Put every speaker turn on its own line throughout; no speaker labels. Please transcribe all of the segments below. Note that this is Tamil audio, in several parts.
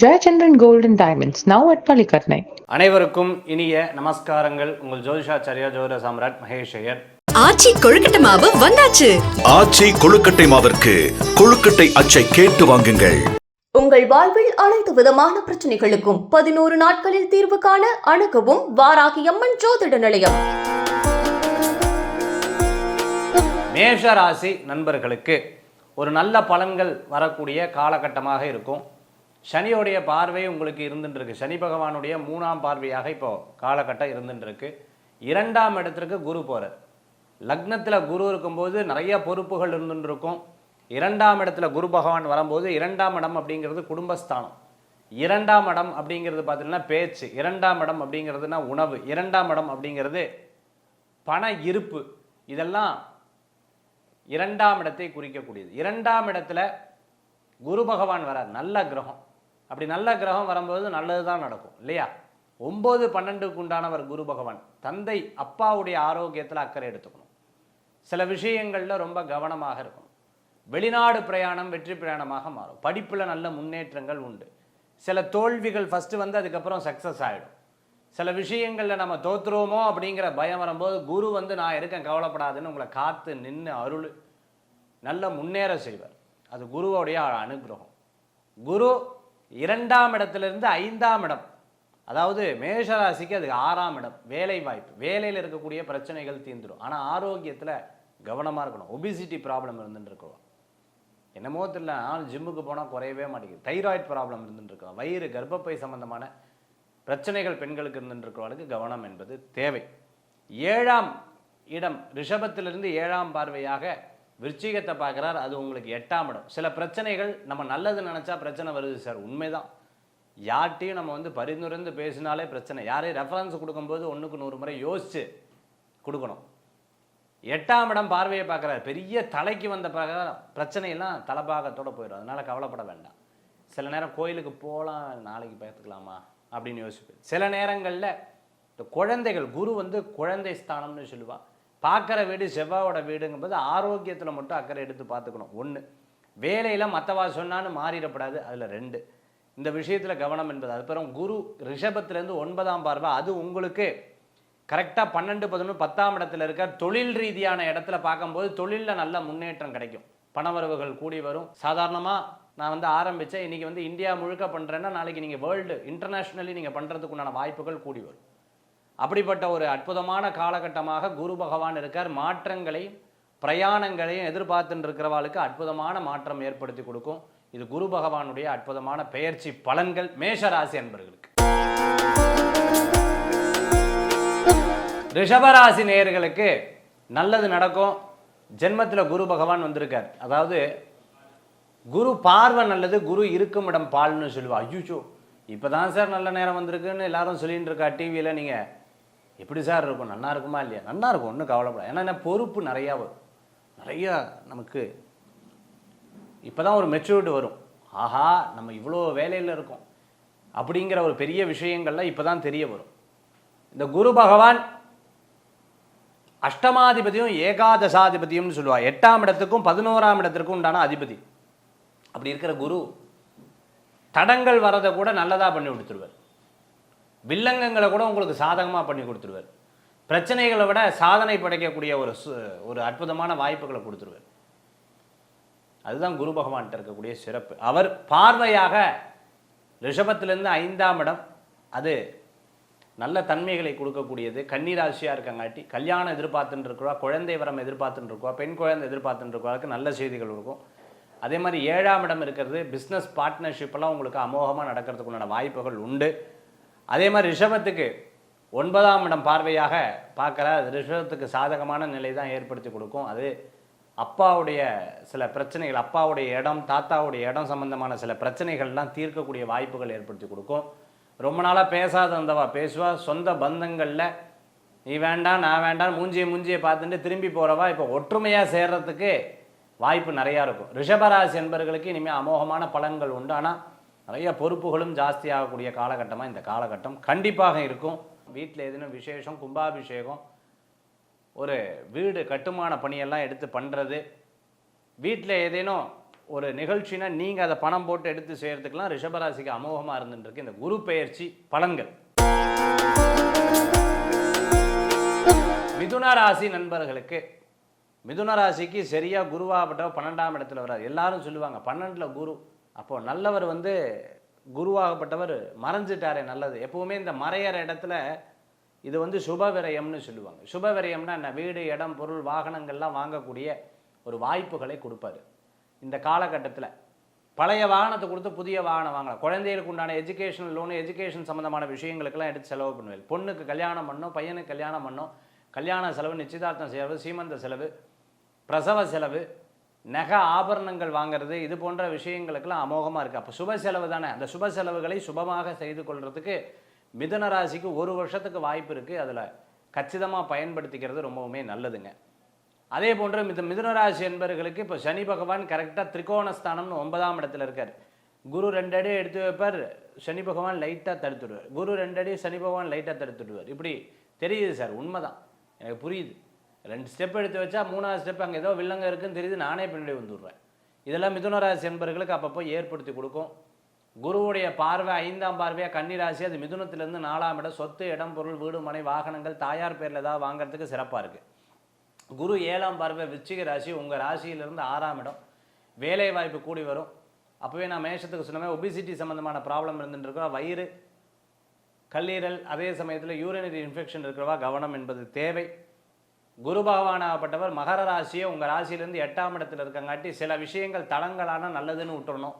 Gold and Diamonds, now at Palikatnai.
அனைவருக்கும் இனிய நமஸ்காரங்கள். உங்கள் ஜோதிஷாச்சாரியா ஜோதிட சாம்ராட் மகேஷ் ஐயர்
ஆச்சி கொழுக்கட்டை மாவு வந்தாச்சு.
ஆச்சி கொழுக்கட்டை மாவிற்கு கொழுக்கட்டை அச்சை கேட்டு வாங்குங்கள்.
உங்கள் வாழ்வில் அனைத்து விதமான பிரச்சனைகளுக்கும் பதினோரு நாட்களில் தீர்வு காண அணுகவும் வாராகி அம்மன் ஜோதிட நிலையம்.
மேஷ ராசி நண்பர்களுக்கு ஒரு நல்ல பலன்கள் வரக்கூடிய காலகட்டமாக இருக்கும். சனியோடைய பார்வை உங்களுக்கு இருந்துட்டுருக்கு. சனி பகவானுடைய மூணாம் பார்வையாக இப்போது காலகட்டம் இருந்துட்டுருக்கு. இரண்டாம் இடத்திற்கு குரு போகிறார் லக்னத்தில் குரு இருக்கும்போது நிறைய பொறுப்புகள் இருந்துருக்கும் இரண்டாம் இடத்துல குரு பகவான் வரும்போது இரண்டாம் இடம் அப்படிங்கிறது குடும்பஸ்தானம். இரண்டாம் இடம் அப்படிங்கிறது பார்த்தீங்கன்னா பேச்சு. இரண்டாம் இடம் அப்படிங்கிறதுனா உணவு. இரண்டாம் இடம் அப்படிங்கிறது பண இருப்பு. இதெல்லாம் இரண்டாம் இடத்தை குறிக்கக்கூடியது. இரண்டாம் இடத்துல குரு பகவான் வரார். நல்ல கிரகம். அப்படி நல்ல கிரகம் வரும்போது நல்லது தான் நடக்கும் இல்லையா? ஒம்பது பன்னெண்டுக்கு உண்டானவர் குரு பகவான். தந்தை அப்பாவுடைய ஆரோக்கியத்தில் அக்கறை எடுத்துக்கணும். சில விஷயங்களில் ரொம்ப கவனமாக இருக்கணும். வெளிநாடு பிரயாணம் வெற்றி பிரயாணமாக மாறும். படிப்பில் நல்ல முன்னேற்றங்கள் உண்டு. சில தோல்விகள் ஃபஸ்ட்டு வந்து அதுக்கப்புறம் சக்ஸஸ் ஆகிடும் சில விஷயங்களில் நம்ம தோத்துருவோமோ அப்படிங்கிற பயம் வரும்போது குரு வந்து நான் இருக்கேன் கவலைப்படாதுன்னு உங்களை காத்து நின்று அருள் நல்ல முன்னேற செய்வார். அது குருவோடைய அனுகிரகம். குரு இரண்டாம் இடத்திலிருந்து ஐந்தாம் இடம். அதாவது மேஷராசிக்கு அது ஆறாம் இடம். வேலை வாய்ப்பு வேலையில் இருக்கக்கூடிய பிரச்சனைகள் தீர்ந்துடும். ஆனால் ஆரோக்கியத்தில் கவனமாக இருக்கணும். ஒபிசிட்டி ப்ராப்ளம் இருந்துட்டு இருக்கிறோம் என்னமோ தெரியல. ஆனால் ஜிம்முக்கு போனால் குறையவே மாட்டேங்குது. தைராய்டு ப்ராப்ளம் இருந்துட்டு வயிறு கர்ப்பப்பை சம்பந்தமான பிரச்சனைகள் பெண்களுக்கு இருந்துட்டு இருக்கிறவர்களுக்கு கவனம் என்பது தேவை. ஏழாம் இடம் ரிஷபத்திலிருந்து ஏழாம் பார்வையாக விருச்சிகத்தை பார்க்குறார் அது உங்களுக்கு எட்டாம் இடம். சில பிரச்சனைகள் நம்ம நல்லது நினச்சா பிரச்சனை வருது சார். உண்மைதான். யார்கிட்டையும் நம்ம வந்து பரிந்துரைந்து பேசினாலே பிரச்சனை. யாரையும் ரெஃபரன்ஸ் கொடுக்கும்போது ஒன்றுக்கு நூறு முறை யோசித்து கொடுக்கணும். எட்டாம் இடம் பார்வையை பார்க்குறாரு. பெரிய தலைக்கு வந்த பிரகாரம் பிரச்சனையெல்லாம் தலைபாகத்தோடு போயிடும். அதனால் கவலைப்பட வேண்டாம். சில நேரம் கோயிலுக்கு போகலாம் நாளைக்கு பார்த்துக்கலாமா? அப்படின்னு யோசிப்பேன். சில நேரங்களில் இந்த குழந்தைகள் குரு வந்து குழந்தை ஸ்தானம்னு சொல்லுவா. பார்க்குற வீடு செவ்வாவோட வீடுங்கும்போது ஆரோக்கியத்தில் மட்டும் அக்கறை எடுத்து பார்த்துக்கணும். ஒன்று வேலையில் மற்றவா சொன்னான்னு மாறிடப்படாது. அதில் ரெண்டு இந்த விஷயத்தில் கவனம் என்பது. அதுக்கப்புறம் குரு ரிஷபத்திலேருந்து ஒன்பதாம் பார்வை அது உங்களுக்கு கரெக்டாக பன்னெண்டு பதினொன்று பத்தாம் இடத்துல இருக்க தொழில் ரீதியான இடத்துல பார்க்கும்போது தொழிலில் நல்ல முன்னேற்றம் கிடைக்கும். பணவரவுகள் கூடி வரும். சாதாரணமாக நான் வந்து ஆரம்பித்தேன் இன்றைக்கி வந்து இந்தியா முழுக்க பண்ணுறேன்னா நாளைக்கு நீங்கள் வேர்ல்டு இன்டர்நேஷ்னலி நீங்கள் பண்ணுறதுக்குண்டான வாய்ப்புகள் கூடி வரும். அப்படிப்பட்ட ஒரு அற்புதமான காலகட்டமாக குரு பகவான் இருக்கார். மாற்றங்களையும் பிரயாணங்களையும் எதிர்பார்த்துட்டு இருக்கிறவாளுக்கு அற்புதமான மாற்றம் ஏற்படுத்தி கொடுக்கும். இது குரு பகவானுடைய அற்புதமான பெயர்ச்சி பலன்கள் மேஷராசி அன்பர்களுக்கு. ரிஷபராசி நேயர்களுக்கு நல்லது நடக்கும். ஜென்மத்தில் குரு பகவான் வந்திருக்கார். அதாவது குரு பார்வை நல்லது குரு இருக்கும் இடம் பால்னு சொல்லுவா. ஐயோ இப்போ தான் சார் நல்ல நேரம் வந்திருக்குன்னு எல்லாரும் சொல்லிட்டு இருக்கா டிவியில் நீங்கள் எப்படி சார் இருக்கும்? நல்லா இருக்குமா இல்லையா? நல்லா இருக்கும் ஒன்றும் கவலைப்படாது. ஏன்னா என்ன பொறுப்பு நிறையா வரும். நிறையா நமக்கு இப்போ தான் ஒரு மெச்சூரிட்டி வரும். ஆஹா நம்ம இவ்வளோ வேலையில் இருக்கோம். அப்படிங்கிற ஒரு பெரிய விஷயங்கள்லாம் இப்போ தான் தெரிய வரும். இந்த குரு பகவான் அஷ்டமாதிபதியும் ஏகாதசாதிபதியும்னு சொல்லுவா. எட்டாம் இடத்துக்கும் பதினோராம் இடத்திற்கும் உண்டான அதிபதி. அப்படி இருக்கிற குரு தடங்கள் வரதை கூட நல்லதாக பண்ணி கொடுத்துருவார். வில்லங்கங்களை கூட உங்களுக்கு சாதகமாக பண்ணி கொடுத்துருவார். பிரச்சனைகளை விட சாதனை படைக்கக்கூடிய ஒரு சு- ஒரு அற்புதமான வாய்ப்புகளை கொடுத்துருவார். அதுதான் குரு பகவான்கிட்ட இருக்கக்கூடிய சிறப்பு. அவர் பார்வையாக ரிஷபத்திலிருந்து ஐந்தாம் இடம். அது நல்ல தன்மைகளை கொடுக்கக்கூடியது. கன்னிராசியாக இருக்கங்காட்டி கல்யாணம் எதிர்பார்த்துட்டு இருக்கிறவா குழந்தை வரம் எதிர்பார்த்துட்டு இருக்கவா பெண் குழந்தை எதிர்பார்த்துட்டு இருக்கவாளுக்கு நல்ல செய்திகள் இருக்கும். அதே மாதிரி ஏழாம் இடம் இருக்கிறது பிஸ்னஸ் பார்ட்னர்ஷிப்பெல்லாம் உங்களுக்கு அமோகமாக நடக்கிறதுக்குண்டான வாய்ப்புகள் உண்டு. அதே மாதிரி ரிஷபத்துக்கு ஒன்பதாம் இடம் பார்வையாக பார்க்குற அது ரிஷபத்துக்கு சாதகமான நிலை தான் ஏற்படுத்தி கொடுக்கும். அது அப்பாவுடைய சில பிரச்சனைகள் அப்பாவுடைய இடம் தாத்தாவுடைய இடம் சம்பந்தமான சில பிரச்சனைகள்லாம் தீர்க்கக்கூடிய வாய்ப்புகள் ஏற்படுத்தி கொடுக்கும். ரொம்ப நாளாக பேசாத இருந்தவா பேசுவா. சொந்த பந்தங்களில் நீ வேண்டாம் நான் வேண்டாம் மூஞ்சியை மூஞ்சியை பார்த்துட்டு திரும்பி போகிறவா இப்போ ஒற்றுமையாக சேர்றதுக்கு வாய்ப்பு நிறையா இருக்கும். ரிஷபராசி என்பவர்களுக்கு இனிமேல் அமோகமான பலன்கள் உண்டு. ஆனால் நிறைய பொறுப்புகளும் ஜாஸ்தி ஆகக்கூடிய காலகட்டமாக இந்த காலகட்டம் கண்டிப்பாக இருக்கும். வீட்டில் எதுனா விசேஷம் கும்பாபிஷேகம் ஒரு வீடு கட்டுமான பணியெல்லாம் எடுத்து பண்ணுறது வீட்டில் ஏதேனும் ஒரு நிகழ்ச்சினா நீங்கள் அதை பணம் போட்டு எடுத்து செய்கிறதுக்கெல்லாம் ரிஷபராசிக்கு அமோகமாக இருந்துருக்கு இந்த குரு பெயர்ச்சி பலன்கள். மிதுன ராசி நண்பர்களுக்கு மிதுன ராசிக்கு சரியாக குருவாகப்பட்ட பன்னெண்டாம் இடத்துல வராது எல்லாரும் சொல்லுவாங்க பன்னெண்டில் குரு அப்போ நல்லவர் வந்து குருவாகப்பட்டவர் மறைஞ்சிட்டாரே நல்லது. எப்பவுமே இந்த மறையிற இடத்துல இது வந்து சுப விரயம்னு சொல்லுவாங்க. சுபவிரயம்னா என்ன? வீடு இடம் பொருள் வாகனங்கள்லாம் வாங்கக்கூடிய ஒரு வாய்ப்புகளை கொடுப்பாரு. இந்த காலகட்டத்தில் பழைய வாகனத்தை கொடுத்து புதிய வாகனம் வாங்கலாம். குழந்தைகளுக்கு உண்டான எஜுகேஷன் லோனு எஜுகேஷன் சம்மந்தமான விஷயங்களுக்கெல்லாம் எடுத்து செலவு பண்ணுவேன். பொண்ணுக்கு கல்யாணம் பண்ணோம் பையனுக்கு கல்யாணம் பண்ணோம் கல்யாண செலவு நிச்சயதார்த்தம் செலவு சீமந்த செலவு பிரசவ செலவு நகை ஆபரணங்கள் வாங்குறது இது போன்ற விஷயங்களுக்கெல்லாம் அமோகமாக இருக்குது அப்போ சுப செலவு தானே? அந்த சுப செலவுகளை சுபமாக செய்து கொள்றதுக்கு மிதுன ராசிக்கு ஒரு வருஷத்துக்கு வாய்ப்பு இருக்குது அதில் கச்சிதமாக பயன்படுத்திக்கிறது ரொம்பவுமே நல்லதுங்க. அதே போன்று மித மிதுனராசி என்பர்களுக்கு என்பவர்களுக்கு இப்போ சனி பகவான் கரெக்டாக திரிகோணஸ்தானம்னு ஒன்பதாம் இடத்துல இருக்கார். குரு ரெண்டு அடி எடுத்து வைப்பார் சனி பகவான் லைட்டாக தடுத்துடுவார். குரு ரெண்டு அடி சனி பகவான் லைட்டாக தடுத்துடுவார். இப்படி தெரியுது சார் உண்மைதான். எனக்கு புரியுது. ரெண்டு ஸ்டெப் எடுத்து வச்சா மூணாவது ஸ்டெப் அங்கே ஏதோ வில்லங்க இருக்குன்னு தெரியுது நானே பின்னாடி வந்துடுறேன். இதெல்லாம் மிதுன ராசி என்பவர்களுக்கு அப்பப்போ ஏற்படுத்தி கொடுக்கும். குருவுடைய பார்வை ஐந்தாம் பார்வையாக கன்னிராசி அது மிதுனத்திலேருந்து நாலாம் இடம் சொத்து இடம் பொருள் வீடு மனை வாகனங்கள் தாயார் பேரில் ஏதாவது வாங்குறதுக்கு சிறப்பாக இருக்குது குரு ஏழாம் பார்வை விச்சிக ராசி உங்கள் ராசியிலிருந்து ஆறாம் இடம். வேலை வாய்ப்பு கூடி வரும். அப்போவே நான் மேஷத்துக்கு சொன்னமே ஒபிசிட்டி சம்மந்தமான ப்ராப்ளம் இருந்துட்டு வயிறு கல்லீரல் அதே சமயத்தில் யூரினரி இன்ஃபெக்ஷன் இருக்கிறவா? கவனம் என்பது தேவை. குரு பகவானாகப்பட்டவர் மகர ராசியை உங்கள் ராசியிலேருந்து எட்டாம் இடத்துல இருக்கங்காட்டி சில விஷயங்கள் தளங்களான நல்லதுன்னு விட்டுறணும்.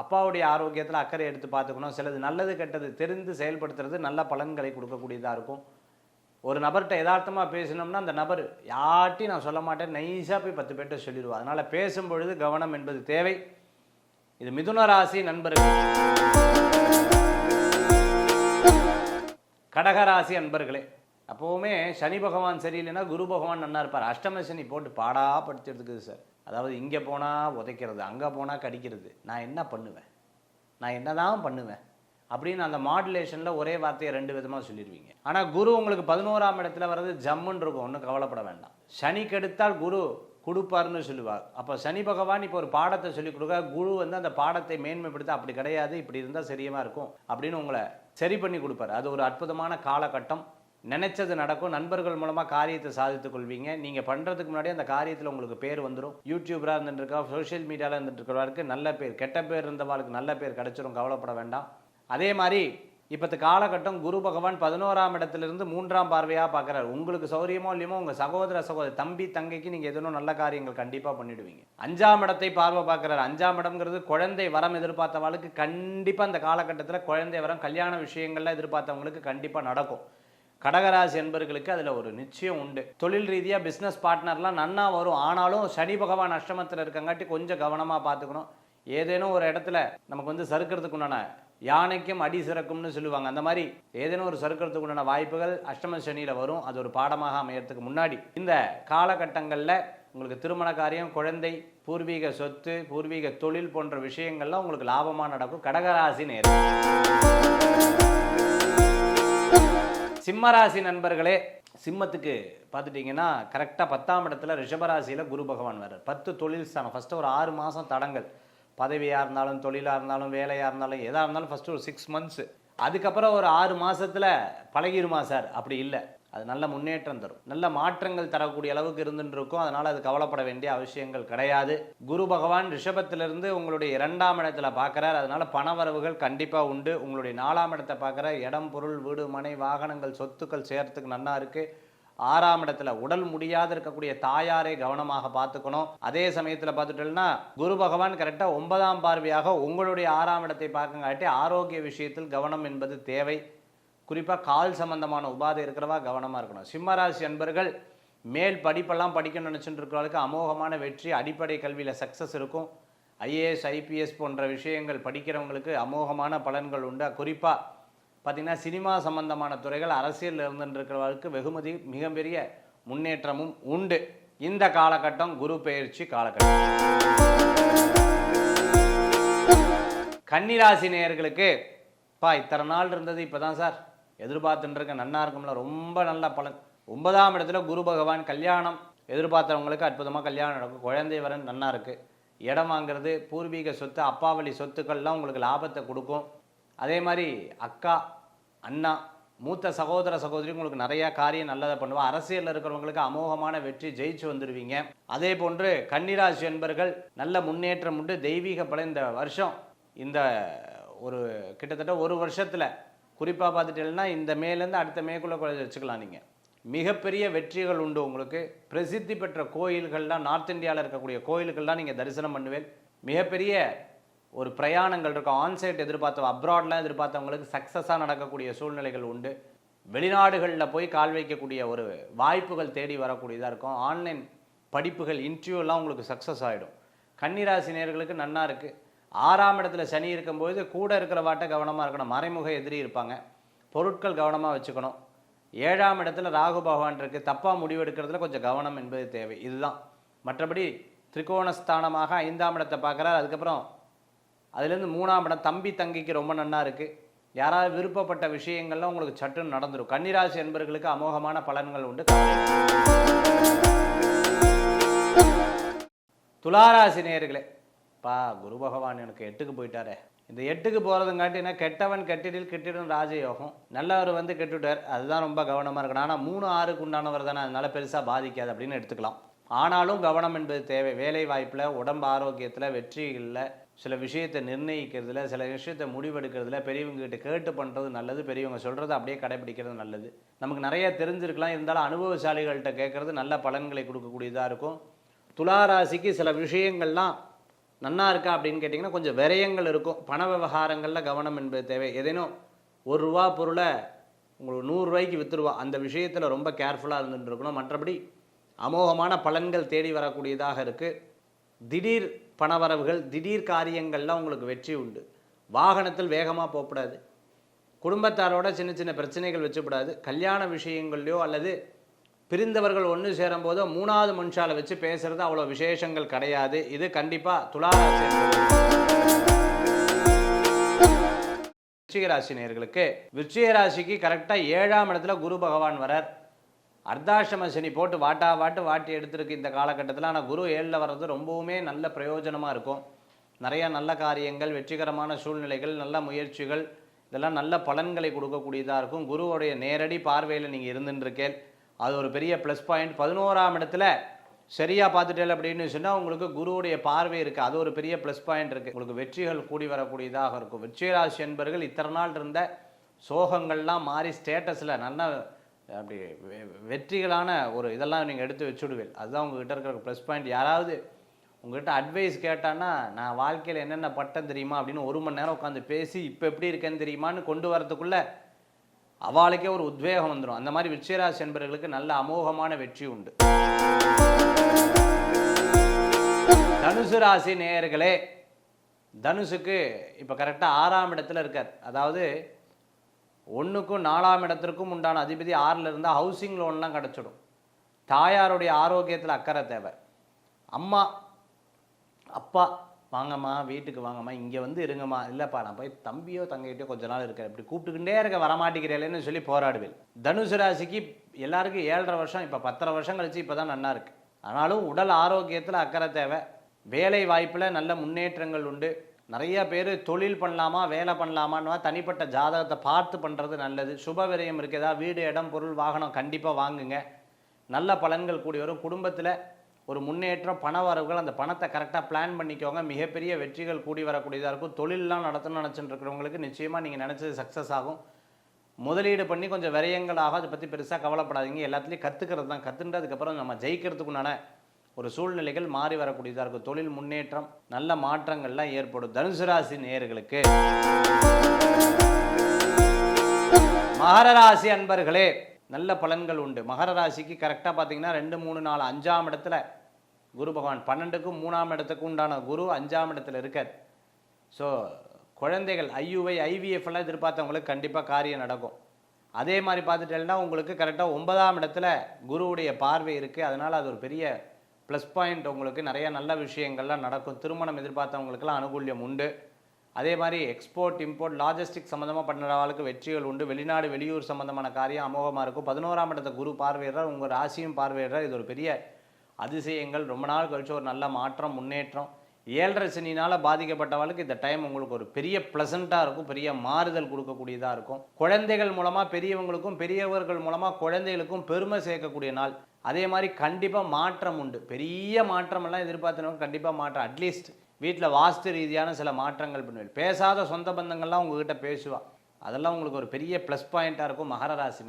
அப்பாவுடைய ஆரோக்கியத்தில் அக்கறை எடுத்து பார்த்துக்கணும். சிலது நல்லது கெட்டது தெரிந்து செயல்படுத்துறது நல்ல பலன்களை கொடுக்கக்கூடியதாக இருக்கும். ஒரு நபர்கிட்ட யதார்த்தமாக பேசினோம்னா அந்த நபர் யார்ட்டையும் நான் சொல்ல மாட்டேன். நைஸாக போய் பத்து பேர்கிட்ட சொல்லிடுவா அதனால் பேசும் பொழுது கவனம் என்பது தேவை. இது மிதுன ராசி நண்பர்கள். கடகராசி அன்பர்களே. அப்போவுமே சனி பகவான் சரியில்லைன்னா குரு பகவான் நன்னா இருப்பார். அஷ்டம சனி போட்டு பாடா படுத்துறதுக்கு சார். அதாவது இங்கே போனால் உதைக்கிறது அங்கே போனால் கடிக்கிறது. நான் என்ன பண்ணுவேன்? நான் என்னதான் பண்ணுவேன்? அப்படின்னு அந்த மாடுலேஷனில் ஒரே வார்த்தையை ரெண்டு விதமாக சொல்லிடுவீங்க ஆனால் குரு உங்களுக்கு பதினோராம் இடத்துல வர்றது ஜம்முன்னு இருக்கும். ஒன்றும் கவலைப்பட வேண்டாம். சனி கெடுத்தால் குரு கொடுப்பாருன்னு சொல்லுவார். அப்போ சனி பகவான் இப்போ ஒரு பாடத்தை சொல்லிக் கொடுக்க குரு வந்து அந்த பாடத்தை மேன்மைப்படுத்த அப்படி கிடையாது இப்படி இருந்தால் சரியமாக இருக்கும் அப்படின்னு உங்களை சரி பண்ணி கொடுப்பாரு. அது ஒரு அற்புதமான காலகட்டம். நினைச்சது நடக்கும். நண்பர்கள் மூலமாக காரியத்தை சாதித்துக் கொள்வீங்க. நீங்கள் பண்ணுறதுக்கு முன்னாடி அந்த காரியத்தில் உங்களுக்கு பேர் வந்துடும் யூடியூபராக இருந்துட்டு இருக்கா சோஷியல் மீடியாவில் இருந்துட்டு இருக்கிறவருக்கு நல்ல பேர். கெட்ட பேர் இருந்தவாளுக்கு நல்ல பேர் கிடைச்சிரும் கவலைப்பட வேண்டாம். அதே மாதிரி இப்போத்து காலகட்டம் குரு பகவான் பதினோராம் இடத்துலேருந்து மூன்றாம் பார்வையாக பார்க்குறாரு உங்களுக்கு சௌரியமோ இல்லையமோ உங்கள் சகோதர சகோதரி தம்பி தங்கைக்கு நீங்கள் எதனோ நல்ல காரியங்கள் கண்டிப்பாக பண்ணிடுவீங்க. அஞ்சாம் இடத்தை பார்வை பார்க்குறாரு அஞ்சாம் இடம்ங்கிறது குழந்தை வரம் எதிர்பார்த்தவாளுக்கு கண்டிப்பாக அந்த காலகட்டத்தில் குழந்தை வரம் கல்யாண விஷயங்கள்லாம் எதிர்பார்த்தவங்களுக்கு கண்டிப்பாக நடக்கும். கடகராசி என்பர்களுக்கு அதில் ஒரு நிச்சயம் உண்டு. தொழில் ரீதியாக பிஸ்னஸ் பார்ட்னர்லாம் நன்னா வரும். ஆனாலும் சனி பகவான் அஷ்டமத்தில் இருக்கங்காட்டி கொஞ்சம் கவனமாக பார்த்துக்கணும் ஏதேனும் ஒரு இடத்துல நமக்கு வந்து சறுக்கிறதுக்கு உண்டான யானைக்கும் அடி சிறக்கும்னு சொல்லுவாங்க. அந்த மாதிரி ஏதேனும் ஒரு சறுக்கிறதுக்கு உண்டான வாய்ப்புகள் அஷ்டம சனியில் வரும். அது ஒரு பாடமாக அமையறதுக்கு முன்னாடி. இந்த காலகட்டங்களில் உங்களுக்கு திருமண காரியம் குழந்தை பூர்வீக சொத்து பூர்வீக தொழில் போன்ற விஷயங்கள்லாம் உங்களுக்கு லாபமாக நடக்கும். கடகராசி நேரம் சிம்மராசி நண்பர்களே சிம்மத்துக்கு பார்த்துட்டிங்கன்னா கரெக்டாக பத்தாம் இடத்துல ரிஷபராசியில் குரு பகவான் வர்றார். பத்து தொழில் ஸ்தானம் ஃபஸ்ட்டு ஒரு ஆறு மாதம் தடங்கள். பதவியாக இருந்தாலும் தொழிலாக இருந்தாலும் வேலையாக இருந்தாலும் எதாக இருந்தாலும் ஃபஸ்ட்டு ஒரு சிக்ஸ் மந்த்ஸு அதுக்கப்புறம் ஒரு ஆறு மாதத்தில் பழகிருமா சார்? அப்படி இல்லை. அது நல்ல முன்னேற்றம் தரும். நல்ல மாற்றங்கள் தரக்கூடிய அளவுக்கு இருந்துருக்கும் இருக்கும் அதனால் அது கவலைப்பட வேண்டிய அவசியங்கள் கிடையாது. குரு பகவான் ரிஷபத்திலிருந்து உங்களுடைய இரண்டாம் இடத்துல பார்க்குறார். அதனால் பணவரவுகள் கண்டிப்பாக உண்டு. உங்களுடைய நாலாம் இடத்தை பார்க்குற இடம் பொருள் வீடு மனை வாகனங்கள் சொத்துக்கள் சேர்த்துக்கு நன்னா இருக்குது ஆறாம் இடத்துல உடல் முடியாது இருக்கக்கூடிய தாயாரை கவனமாக பார்த்துக்கணும். அதே சமயத்தில் பார்த்துட்டோம்னா குரு பகவான் கரெக்டாக ஒன்பதாம் பார்வையாக உங்களுடைய ஆறாம் இடத்தை பார்க்கங்காட்டி ஆரோக்கிய விஷயத்தில் கவனம் என்பது தேவை. குறிப்பாக கால் சம்பந்தமான உபாதை இருக்கிறவா கவனமாக இருக்கணும். சிம்மராசி அன்பர்கள் மேல் படிப்பெல்லாம் படிக்கணும்னு நினச்சிட்டு இருக்கிறவங்களுக்கு அமோகமான வெற்றி அடிப்படை கல்வியில் சக்ஸஸ் இருக்கும். ஐஏஎஸ் ஐபிஎஸ் போன்ற விஷயங்கள் படிக்கிறவங்களுக்கு அமோகமான பலன்கள் உண்டு. குறிப்பாக பார்த்திங்கன்னா சினிமா சம்பந்தமான துறைகள் அரசியலில் இருந்துருக்கிறவர்களுக்கு வெகுமதி மிகப்பெரிய முன்னேற்றமும் உண்டு. இந்த காலகட்டம் குரு பெயர்ச்சி காலகட்டம். கன்னிராசி நேயர்களுக்கு பா இத்தனை நாள் இருந்தது இப்போ தான் சார். எதிர்பார்த்துட்டுருக்க நன்னா இருக்கும்ல ரொம்ப நல்ல பலன். ஒன்பதாம் இடத்துல குரு பகவான் கல்யாணம். எதிர்பார்த்தவங்களுக்கு அற்புதமாக கல்யாணம் நடக்கும். குழந்தை வரன் நன்னா இருக்குது இடம் வாங்குறது பூர்வீக சொத்து அப்பாவளி சொத்துக்கள்லாம் உங்களுக்கு லாபத்தை கொடுக்கும். அதே மாதிரி அக்கா அண்ணா மூத்த சகோதர சகோதரி உங்களுக்கு நிறையா காரியம் நல்லதை பண்ணுவா. அரசியலில் இருக்கிறவங்களுக்கு அமோகமான வெற்றி ஜெயிச்சு வந்துடுவீங்க அதே போன்று கன்னிராசி என்பர்கள் நல்ல முன்னேற்றம் உண்டு தெய்வீக பல இந்த வருஷம் இந்த ஒரு கிட்டத்தட்ட ஒரு வருஷத்தில் குறிப்பாக பார்த்துட்டீங்கன்னா இந்த மேலேருந்து அடுத்த மேக்குள்ளே வச்சுக்கலாம் நீங்கள் மிகப்பெரிய வெற்றிகள் உண்டு உங்களுக்கு. பிரசித்தி பெற்ற கோயில்கள்லாம் நார்த் இந்தியாவில் இருக்கக்கூடிய கோயில்கள்லாம் நீங்கள் தரிசனம் பண்ணுவேன் மிகப்பெரிய ஒரு பிரயாணங்கள் இருக்கும். ஆன்சைட் எதிர்பார்த்த அப்ராட்லாம் எதிர்பார்த்தவங்களுக்கு சக்ஸஸாக நடக்கக்கூடிய சூழ்நிலைகள் உண்டு. வெளிநாடுகளில் போய் கால் வைக்கக்கூடிய ஒரு வாய்ப்புகள் தேடி வரக்கூடியதாக இருக்கும். ஆன்லைன் படிப்புகள் இன்டர்வியூலாம் உங்களுக்கு சக்ஸஸ் ஆகிடும் கன்னிராசி நேர்களுக்கு நன்னா இருக்குது ஆறாம் இடத்துல சனி இருக்கும்போது கூட இருக்கிற வாட்டை கவனமாக இருக்கணும். மறைமுக எதிரி இருப்பாங்க. பொருட்கள் கவனமாக வச்சுக்கணும். ஏழாம் இடத்துல ராகு பகவான் இருக்குது தப்பாக முடிவெடுக்கிறதுல கொஞ்சம் கவனம் என்பது தேவை. இதுதான். மற்றபடி திரிகோணஸ்தானமாக ஐந்தாம் இடத்தை பார்க்குறாரு. அதுக்கப்புறம் அதுலேருந்து மூணாம் இடம் தம்பி தங்கிக்கு ரொம்ப நன்னா இருக்குது யாராவது விருப்பப்பட்ட விஷயங்கள்லாம் உங்களுக்கு சட்டுன்னு நடந்துடும் கன்னிராசி என்பவர்களுக்கு அமோகமான பலன்கள் உண்டு. துளாராசி நேர்களே பா குரு பகவான் எனக்கு எட்டுக்கு போயிட்டாரே. இந்த எட்டுக்கு போகிறதுங்காட்டினா கெட்டவன் கெட்டிடில் கெட்டிடும் ராஜயோகம். நல்லவர் வந்து கெட்டுட்டார். அதுதான் ரொம்ப கவனமாக இருக்கணும். ஆனால் மூணு ஆறுக்கு உண்டானவர் தானே அதனால் பெருசாக பாதிக்காது அப்படின்னு எடுத்துக்கலாம். ஆனாலும் கவனம் என்பது தேவை. வேலை வாய்ப்பில் உடம்பு ஆரோக்கியத்தில் வெற்றிகளில் சில விஷயத்தை நிர்ணயிக்கிறதுல சில விஷயத்தை முடிவெடுக்கிறதுல பெரியவங்ககிட்ட கேட்டு பண்ணுறது நல்லது பெரியவங்க சொல்கிறத அப்படியே கடைபிடிக்கிறது நல்லது. நமக்கு நிறைய தெரிஞ்சிருக்கலாம். இருந்தாலும் அனுபவசாலிகள்கிட்ட கேட்குறது நல்ல பலன்களை கொடுக்கக்கூடியதாக இருக்கும். துளாராசிக்கு சில விஷயங்கள்லாம் நன்னா இருக்கா அப்படின்னு கேட்டிங்கன்னா கொஞ்சம் விரயங்கள் இருக்கும். பண விவகாரங்களில் கவனம் என்பது தேவை. ஏதேனும் ஒரு ரூபா பொருளை உங்களுக்கு நூறுரூவாய்க்கு விற்றுருவா அந்த விஷயத்தில் ரொம்ப கேர்ஃபுல்லாக இருந்துட்டு இருக்கணும். மற்றபடி அமோகமான பலன்கள் தேடி வரக்கூடியதாக இருக்குது திடீர் பணவரவுகள் திடீர் காரியங்கள்லாம் உங்களுக்கு வெற்றி உண்டு. வாகனத்தில் வேகமாக போகக்கூடாது. குடும்பத்தாரோட சின்ன சின்ன பிரச்சனைகள் வச்சுக்கூடாது. கல்யாண விஷயங்கள்லையோ அல்லது பிரிந்தவர்கள் ஒன்று சேரும்போதோ மூணாவது மனுஷால வச்சு பேசுறது அவ்வளோ விசேஷங்கள் கிடையாது. இது கண்டிப்பாக துளாராசி விருச்சிக நேயர்களுக்கு கரெக்டாக ஏழாம் இடத்துல குரு பகவான் வரார். அர்த்தாஷ்டம சனி போட்டு வாட்டா வாட்டு வாட்டி எடுத்திருக்கு இந்த காலகட்டத்தில். ஆனால் குரு ஏழில் வர்றது ரொம்பவுமே நல்ல பிரயோஜனமாக இருக்கும். நிறையா நல்ல காரியங்கள் வெற்றிகரமான சூழ்நிலைகள் நல்ல முயற்சிகள் இதெல்லாம் நல்ல பலன்களை கொடுக்கக்கூடியதாக இருக்கும். குருவுடைய நேரடி பார்வையில் நீங்கள் இருந்துட்டுருக்கேன் அது ஒரு பெரிய ப்ளஸ் பாயிண்ட் பதினோராம் இடத்துல சரியாக பார்த்துட்டேன் அப்படின்னு சொன்னால் உங்களுக்கு குருவுடைய பார்வை இருக்குது அது ஒரு பெரிய ப்ளஸ் பாயிண்ட் இருக்குது உங்களுக்கு வெற்றிகள் கூடி வரக்கூடியதாக இருக்கும். வெற்றிராசி என்பர்கள் இத்தனை நாள் இருந்த சோகங்கள்லாம் மாறி ஸ்டேட்டஸில் நல்ல அப்படி வெ- வெற்றிகளான ஒரு இதெல்லாம் நீங்கள் எடுத்து வச்சுடுவேன் அதுதான் உங்ககிட்ட இருக்கிற ப்ளஸ் பாயிண்ட் யாராவது உங்ககிட்ட அட்வைஸ் கேட்டான்னா நான் வாழ்க்கையில் என்னென்ன பட்டம் தெரியுமா? அப்படின்னு ஒரு மணி நேரம் உட்காந்து பேசி இப்போ எப்படி இருக்கேன்னு தெரியுமான்னு கொண்டு வரதுக்குள்ளே அவளுக்கே ஒரு உத்வேகம் வந்துடும் அந்த மாதிரி விருச்சிகராசி என்பவர்களுக்கு நல்ல அமோகமான வெற்றி உண்டு. தனுசு ராசி நேயர்களே தனுசுக்கு இப்போ கரெக்டாக ஆறாம் இடத்துல இருக்கார். அதாவது ஒன்றுக்கும் நாலாம் இடத்திற்கும் உண்டான அதிபதி ஆறில் இருந்தால் ஹவுசிங் லோன்லாம் கிடச்சிடும். தாயாருடைய ஆரோக்கியத்தில் அக்கறை தேவை. அம்மா அப்பா வாங்கம்மா வீட்டுக்கு வாங்கம்மா இங்கே வந்து இருங்கம்மா. இல்லைப்பா நான் போய் தம்பியோ தங்கையிட்டோ கொஞ்ச நாள் இருக்கேன். இப்படி கூப்பிட்டுக்கிட்டே இருக்க வரமாட்டேங்கிறேன்னு சொல்லி போராடுவேன் தனுசு ராசிக்கு எல்லாருக்கும் ஏழரை வருஷம் இப்போ பத்தரை வருஷம் கழிச்சு இப்போ தான் நல்லா இருக்கு. ஆனாலும் உடல் ஆரோக்கியத்தில் அக்கறை தேவை. வேலை வாய்ப்பில் நல்ல முன்னேற்றங்கள் உண்டு. நிறைய பேர் தொழில் பண்ணலாமா வேலை பண்ணலாமான்னு தனிப்பட்ட ஜாதகத்தை பார்த்து பண்ணுறது நல்லது. சுப விரயம் இருக்குதா வீடு இடம் பொருள் வாகனம் கண்டிப்பாக வாங்குங்க. நல்ல பலன்கள் கூடி வரும். குடும்பத்தில் ஒரு முன்னேற்றம் பண வரவுகள் அந்த பணத்தை கரெக்டாக பிளான் பண்ணிக்கோங்க. மிகப்பெரிய வெற்றிகள் கூடி வரக்கூடியதாக இருக்கும். தொழிலெலாம் நடத்தணும்னு நினச்சிட்டு இருக்கிறவங்களுக்கு நிச்சயமாக நீங்கள் நினச்சது சக்ஸஸ் ஆகும். முதலீடு பண்ணி கொஞ்சம் விரயங்கள் அதை பற்றி பெருசாக கவலைப்படாதீங்க. எல்லாத்துலேயும் கற்றுக்கிறது தான். கற்றுன்றதுக்கப்புறம் நம்ம ஜெயிக்கிறதுக்குண்டான ஒரு சூழ்நிலைகள் மாறி வரக்கூடியதாக இருக்கும். தொழில் முன்னேற்றம் நல்ல மாற்றங்கள்லாம் ஏற்படும். தனுசு ராசி நேயர்களுக்கு. மகர ராசி அன்பர்களே நல்ல பலன்கள் உண்டு. மகர ராசிக்கு கரெக்டாக பார்த்தீங்கன்னா ரெண்டு மூணு நாலு அஞ்சாம் இடத்துல குரு பகவான் பன்னெண்டுக்கும் மூணாம் இடத்துக்கும் உண்டான குரு அஞ்சாம் இடத்துல இருக்கார். ஸோ குழந்தைகள் ஐயுவை ஐவிஎஃப் எல்லாம் எதிர்பார்த்தவங்களுக்கு கண்டிப்பாக காரியம் நடக்கும். அதே மாதிரி பார்த்துட்டேன்னா உங்களுக்கு கரெக்டாக ஒன்பதாம் இடத்துல குருவுடைய பார்வை இருக்குது அதனால் அது ஒரு பெரிய ப்ளஸ் பாயிண்ட் உங்களுக்கு நிறைய நல்ல விஷயங்கள்லாம் நடக்கும். திருமணம் எதிர்பார்த்தவங்களுக்கெல்லாம் அனுகூல்யம் உண்டு. அதே மாதிரி எக்ஸ்போர்ட் இம்போர்ட் லாஜிஸ்டிக் சம்மந்தமாக பண்ணுறவங்களுக்கு வெற்றிகள் உண்டு. வெளிநாடு வெளியூர் சம்மந்தமான காரியம் அமோகமாக இருக்கும். பதினோராம் இடத்த குரு பார்வையிடுறார் உங்கள் ராசியும் பார்வையிடுறார் இது ஒரு பெரிய அதிசயங்கள் ரொம்ப நாள் கழிச்சு ஒரு நல்ல மாற்றம் முன்னேற்றம். ஏழரை சனினால் பாதிக்கப்பட்டவளுக்கு இந்த டைம் உங்களுக்கு ஒரு பெரிய ப்ளசண்ட்டாக இருக்கும் பெரிய மாறுதல் கொடுக்கக்கூடியதாக இருக்கும். குழந்தைகள் மூலமாக பெரியவங்களுக்கும் பெரியவர்கள் மூலமாக குழந்தைகளுக்கும் பெருமை சேர்க்கக்கூடிய நாள். அதே மாதிரி கண்டிப்பாக மாற்றம் உண்டு. பெரிய மாற்றமெல்லாம் எதிர்பார்த்தனவங்க கண்டிப்பாக மாற்றம் அட்லீஸ்ட் வீட்டில் வாஸ்து ரீதியான சில மாற்றங்கள் பண்ணுவேன். பேசாத சொந்த பந்தங்கள்லாம் உங்ககிட்ட பேசுவாள் அதெல்லாம் உங்களுக்கு ஒரு பெரிய ப்ளஸ் பாயிண்ட்டாக இருக்கும் மகர ராசி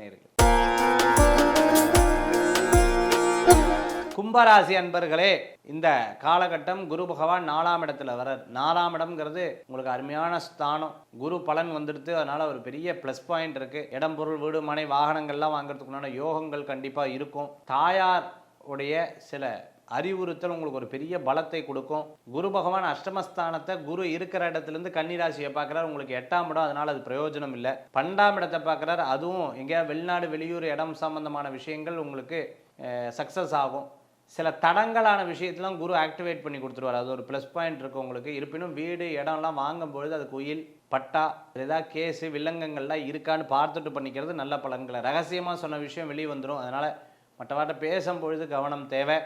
கும்பராசி அன்பர்களே இந்த காலகட்டம் குரு பகவான் நாலாம் இடத்துல வரார் நாலாம் இடம்ங்கிறது உங்களுக்கு அருமையான ஸ்தானம். குரு பலன் வந்துடுது அதனால ஒரு பெரிய ப்ளஸ் பாயிண்ட் இருக்கு. இடம் பொருள் வீடு மனை வாகனங்கள்லாம் வாங்குறதுக்குண்டான யோகங்கள் கண்டிப்பாக இருக்கும். தாயார் உடைய சில அறிவுறுத்தல் உங்களுக்கு ஒரு பெரிய பலத்தை கொடுக்கும். குரு பகவான் அஷ்டமஸ்தானத்தை குரு இருக்கிற இடத்துலேருந்து கன்னிராசியை பார்க்குறாரு. உங்களுக்கு எட்டாம் இடம் அதனால் அது பிரயோஜனம் இல்லை. பன்னெண்டாம் இடத்தை பார்க்குறாரு. அதுவும் எங்கேயாவது வெளிநாடு வெளியூர் இடம் சம்பந்தமான விஷயங்கள் உங்களுக்கு சக்ஸஸ் ஆகும். சில தடங்களான விஷயத்தெலாம் குரு ஆக்டிவேட் பண்ணி கொடுத்துருவார். அது ஒரு ப்ளஸ் பாயிண்ட் இருக்குது உங்களுக்கு. இருப்பினும் வீடு இடம்லாம் வாங்கும் பொழுது அதுக்கு உயில் பட்டா ஏதாவது கேஸு வில்லங்கங்கள்லாம் இருக்கான்னு பார்த்துட்டு பண்ணிக்கிறது நல்ல பலன்களை. ரகசியமாக சொன்ன விஷயம் வெளியே வந்துடும் அதனால் மற்றவாட்ட பேசும் பொழுது கவனம் தேவை.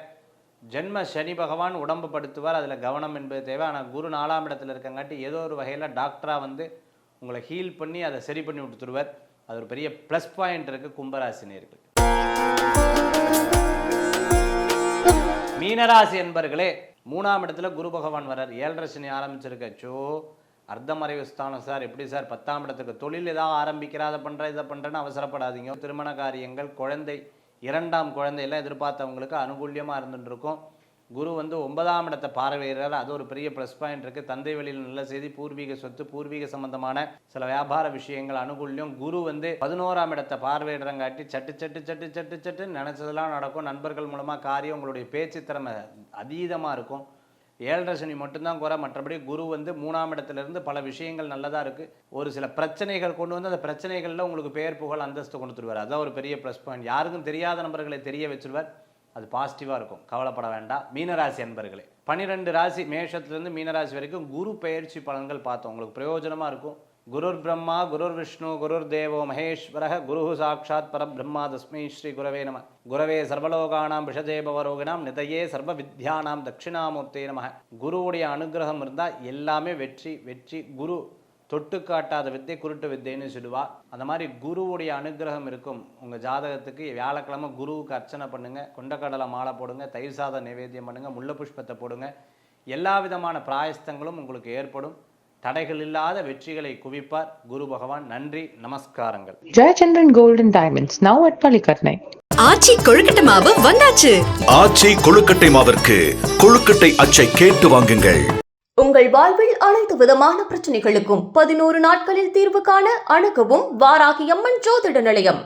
ஜென்ம சனி பகவான் உடம்பு படுத்துவார். அதில் கவனம் என்பது தேவை. ஆனால் குரு நாலாம் இடத்துல இருக்கங்காட்டி ஏதோ ஒரு வகையில் டாக்டராக வந்து உங்களை ஹீல் பண்ணி அதை சரி பண்ணி விட்டுருவார் அது ஒரு பெரிய ப்ளஸ் பாயிண்ட் இருக்குது கும்பராசினியர்கள் மீனராசி என்பர்களே மூணாம் இடத்துல குரு பகவான் வரார் ஏழரை சனி ஆரம்பிச்சிருக்க. சோ அர்த்தமறைவு ஸ்தானம் சார். எப்படி சார்? பத்தாம் இடத்துக்கு தொழில் ஏதாவது ஆரம்பிக்கிறா அதை பண்ணுறேன் இதை பண்ணுறேன்னு அவசரப்படாதீங்க. திருமண காரியங்கள் குழந்தை இரண்டாம் குழந்தையெல்லாம் எதிர்பார்த்தவங்களுக்கு அனுகூல்யமாக இருந்துட்டு இருக்கும். குரு வந்து ஒன்பதாம் இடத்தை பார்வையிடுறாரு. அது ஒரு பெரிய ப்ளஸ் பாயிண்ட் இருக்குது தந்தை வெளியில் நல்ல செய்தி பூர்வீக சொத்து பூர்வீக சம்பந்தமான சில வியாபார விஷயங்கள் அனுகூல்யம். குரு வந்து பதினோராம் இடத்தை பார்வையிடுறங்காட்டி சட்டு சட்டு சட்டு சட்டு சட்டு நினச்சதெல்லாம் நடக்கும். நண்பர்கள் மூலமாக காரியம் உங்களுடைய பேச்சு திறமை அதீதமாக இருக்கும். ஏழரை சனி மட்டும்தான் குறை. மற்றபடி குரு வந்து மூணாம் இடத்துல இருந்து பல விஷயங்கள் நல்லதாக இருக்குது ஒரு சில பிரச்சனைகள் கொண்டு வந்து அந்த பிரச்சனைகளில் உங்களுக்கு பெயர் புகழ் அந்தஸ்து கொண்டு அதுதான் அதான் ஒரு பெரிய ப்ளஸ் பாயிண்ட் யாருக்கும் தெரியாத நபர்களை தெரிய வச்சிருவார். அது பாசிட்டிவாக இருக்கும். கவலைப்பட வேண்டாம். மீனராசி அன்பர்களே பன்னிரெண்டு ராசி மேஷத்துலேருந்து மீனராசி வரைக்கும் குரு பெயர்ச்சி பலன்கள் பார்த்தோம். உங்களுக்கு பிரயோஜனமாக இருக்கும். குருர் பிரம்மா குருர் விஷ்ணு குருர் தேவோ மகேஸ்வரः குரு சாட்சாத் பரபிரம்மா தஸ்மை ஸ்ரீ குரவே நம. குரவே சர்வலோகானாம் விஷதேபவரோகினாம் நிதையே சர்வ வித்யானாம் தட்சிணாமூர்த்தே நம. குருவுடைய அனுகிரகம் இருந்தால் எல்லாமே வெற்றி வெற்றி குரு தொட்டு காட்டாத வித்தை குருட்டு வித்தைன்னு சொல்லுவா. அந்த மாதிரி குருவுடைய அனுகிரகம் இருக்கும். உங்கள் ஜாதகத்துக்கு வியாழக்கிழமை குருவுக்கு அர்ச்சனை பண்ணுங்க. கொண்டக்கடலை மாலை போடுங்க. தயிர் சாதம் நிவேத்தியம் பண்ணுங்க. முல்லை புஷ்பத்தை போடுங்க. எல்லா விதமான பிராயஸ்தங்களும் உங்களுக்கு ஏற்படும். தடைகள் இல்லாத வெற்றிகளை குவிப்பார். குரு பகவான் நன்றி நமஸ்காரங்கள்.
Gold and Diamonds, now at Palikatnai.
ஆச்சி கொழுக்கட்டை மாவு வந்தாச்சு.
ஆச்சி கொழுக்கட்டை மாவிற்கு கொழுக்கட்டை அச்சை கேட்டு வாங்குங்கள்.
உங்கள் வாழ்வில் அனைத்து விதமான பிரச்சனைகளுக்கும் பதினோரு நாட்களில் தீர்வு காண அணுகவும் வாராகி அம்மன் ஜோதிட நிலையம்.